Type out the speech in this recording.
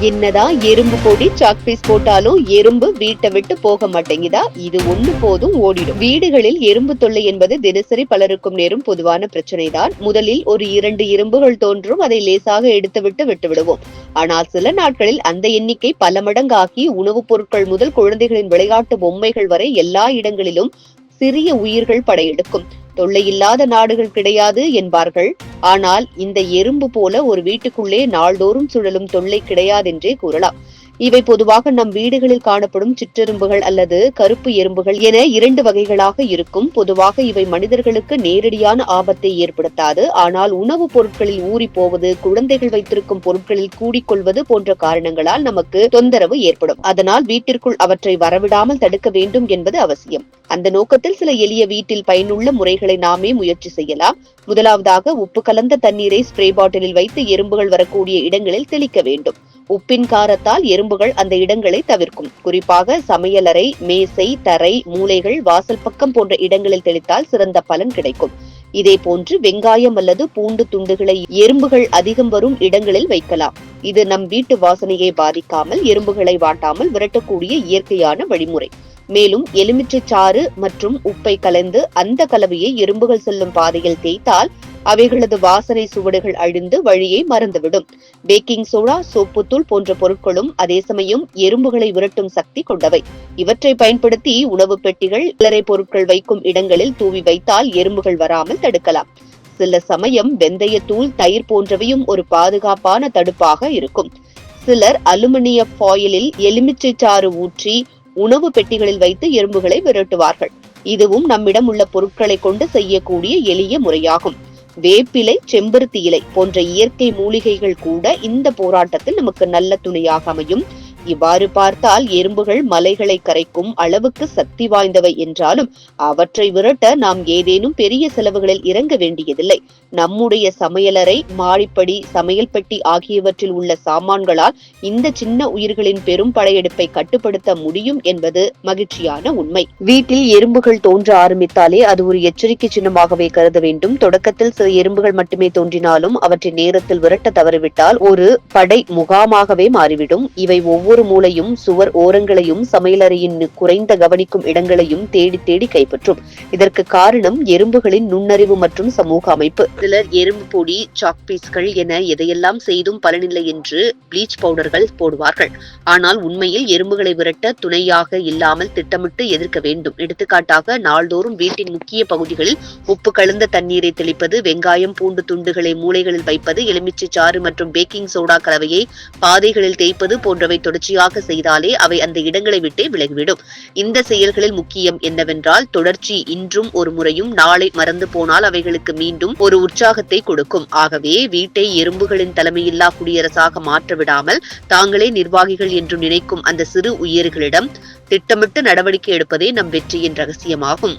என்னதான் எறும்பு பொடி சாக்பீஸ் போட்டாலும் எறும்பு வீட்டை விட்டு போக மாட்டேங்குதா? இது ஒண்ணு போதும் ஓடிடும். வீடுகளில் எறும்பு தொல்லை என்பது தினசரி பலருக்கும் நேரும் பொதுவான பிரச்சனை தான் முதலில் ஒரு இரண்டு எறும்புகள் தோன்றும் அதை லேசாக எடுத்துவிட்டு விட்டுவிடுவோம். ஆனால் சில நாட்களில் அந்த எண்ணிக்கை பல மடங்காகி உணவுப் பொருட்கள் முதல் குழந்தைகளின் விளையாட்டு பொம்மைகள் வரை எல்லா இடங்களிலும் சிறிய உயிர்கள் படையெடுக்கும். தொல்லை இல்லாத நாடுகள் கிடையாது என்பார்கள். ஆனால் இந்த எறும்பு போல ஒரு வீட்டுக்குள்ளே நாள்தோறும் சுழலும் தொல்லை கிடையாதென்றே கூறலாம். இவை பொதுவாக நம் வீடுகளில் காணப்படும் சிற்றெரும்புகள் அல்லது கருப்பு எறும்புகள் என இரண்டு வகைகளாக இருக்கும். பொதுவாக இவை மனிதர்களுக்கு நேரடியான ஆபத்தை ஏற்படுத்தாது. ஆனால் உணவுப் பொருட்களில் ஊறி போவது குழந்தைகள் வைத்திருக்கும் பொருட்களில் கூடிக்கொள்வது போன்ற காரணங்களால் நமக்கு தொந்தரவு ஏற்படும். அதனால் வீட்டிற்குள் அவற்றை வரவிடாமல் தடுக்க வேண்டும் என்பது அவசியம். அந்த நோக்கத்தில் சில எளிய வீட்டில் பயனுள்ள முறைகளை நாமே முயற்சி செய்யலாம். முதலாவதாக உப்பு கலந்த தண்ணீரை ஸ்ப்ரே பாட்டிலில் வைத்து எறும்புகள் வரக்கூடிய இடங்களில் தெளிக்க வேண்டும். உப்பின் காரத்தால் எறும்புகள் அந்த இடங்களை தவிர்க்கும். குறிப்பாக சமையலறை மேசை தரை மூலைகள் வாசல் பக்கம் போன்ற இடங்களில் தெளித்தால் சிறந்த பலன் கிடைக்கும். இதே போன்று வெங்காயம் அல்லது பூண்டு துண்டுகளை எறும்புகள் அதிகம் வரும் இடங்களில் வைக்கலாம். இது நம் வீட்டு வாசனையை பாதிக்காமல் எறும்புகளை வாட்டாமல் விரட்டக்கூடிய இயற்கையான வழிமுறை. மேலும் எலுமிச்சை சாறு மற்றும் உப்பை கலந்து அந்த கலவையை எறும்புகள் செல்லும் பாதையில் தேய்த்தால் அவைகளது வாசனை சுவடுகள் அழிந்து வழியை மறந்துவிடும். பேக்கிங் சோடா சோப்புத்தூள் போன்ற பொருட்களும் அதே சமயம் எறும்புகளை விரட்டும் சக்தி கொண்டவை. இவற்றை பயன்படுத்தி உணவு பெட்டிகள் சில்லறை பொருட்கள் வைக்கும் இடங்களில் தூவி வைத்தால் எறும்புகள் வராமல் தடுக்கலாம். சில சமயம் வெந்தயத்தூள் தயிர் போன்றவையும் ஒரு பாதுகாப்பான தடுப்பாக இருக்கும். சிலர் அலுமினிய ஃபாயிலில் எலுமிச்சை சாறு ஊற்றி உணவு பெட்டிகளில் வைத்து எறும்புகளை விரட்டுவார்கள். இதுவும் நம்மிடம் உள்ள பொருட்களை கொண்டு செய்யக்கூடிய எளிய முறையாகும். வேப்பிலை செம்பருத்தி இலை போன்ற இயற்கை மூலிகைகள் கூட இந்த போராட்டத்தில் நமக்கு நல்ல துணையாக அமையும். இவ்வாறு பார்த்தால் எறும்புகள் மலைகளை கரைக்கும் அளவுக்கு சக்தி வாய்ந்தவை என்றாலும் அவற்றை விரட்ட நாம் ஏதேனும் பெரிய செலவுகளில் இறங்க வேண்டியதில்லை. நம்முடைய சமையலறை மாடிப்படி சமையல் பெட்டி ஆகியவற்றில் உள்ள சாமான்களால் இந்த சின்ன உயிர்களின் பெரும் படையெடுப்பை கட்டுப்படுத்த முடியும் என்பது மகிழ்ச்சியான உண்மை. வீட்டில் எறும்புகள் தோன்ற ஆரம்பித்தாலே அது ஒரு எச்சரிக்கை சின்னமாகவே கருத வேண்டும். தொடக்கத்தில் சில எறும்புகள் மட்டுமே தோன்றினாலும் அவற்றை நேரத்தில் விரட்ட தவறிவிட்டால் ஒரு படை முகாமாகவே மாறிவிடும். இவை ஒவ்வொரு மூலையும் சுவர் ஓரங்களையும் சமையலறையின் குறைந்த கவனிக்கும் இடங்களையும் தேடி தேடி கைப்பற்றும். இதற்கு காரணம் எறும்புகளின் நுண்ணறிவு மற்றும் சமூக அமைப்பு. சிலர் எறும்பு பொடி சாக் பீஸ்கள் என எதையெல்லாம் செய்தும் பலனில்லை என்று ப்ளீச் பவுடர்கள் போடுவார்கள். ஆனால் உண்மையில் எறும்புகளை விரட்ட துணையாக இல்லாமல் திட்டமிட்டு எதிர்க்க வேண்டும். எடுத்துக்காட்டாக நாள்தோறும் வீட்டின் முக்கிய பகுதிகளில் உப்பு கலந்த தண்ணீரை தெளிப்பது வெங்காயம் பூண்டு துண்டுகளை மூளைகளில் வைப்பது எலுமிச்சை சாறு மற்றும் பேக்கிங் சோடா கலவையை பாதைகளில் தேய்ப்பது போன்றவை தொடர்ச்சியாக செய்தாலே அவை அந்த இடங்களை விட்டே விலகிவிடும். இந்த செயல்களில் முக்கியம் என்னவென்றால் தொடர்ச்சி இன்றும் ஒரு முறையும் நாளை மறந்து போனால் அவைகளுக்கு மீண்டும் ஒரு உற்சாகத்தை கொடுக்கும். ஆகவே வீட்டை எறும்புகளின் தலைமையில்லா குடியரசாக மாற்ற விடாமல் தாங்களே நிர்வாகிகள் என்று நினைக்கும் அந்த சிறு உயிர்களிடம் திட்டமிட்டு நடவடிக்கை எடுப்பதே நம் வெற்றியின் ரகசியமாகும்.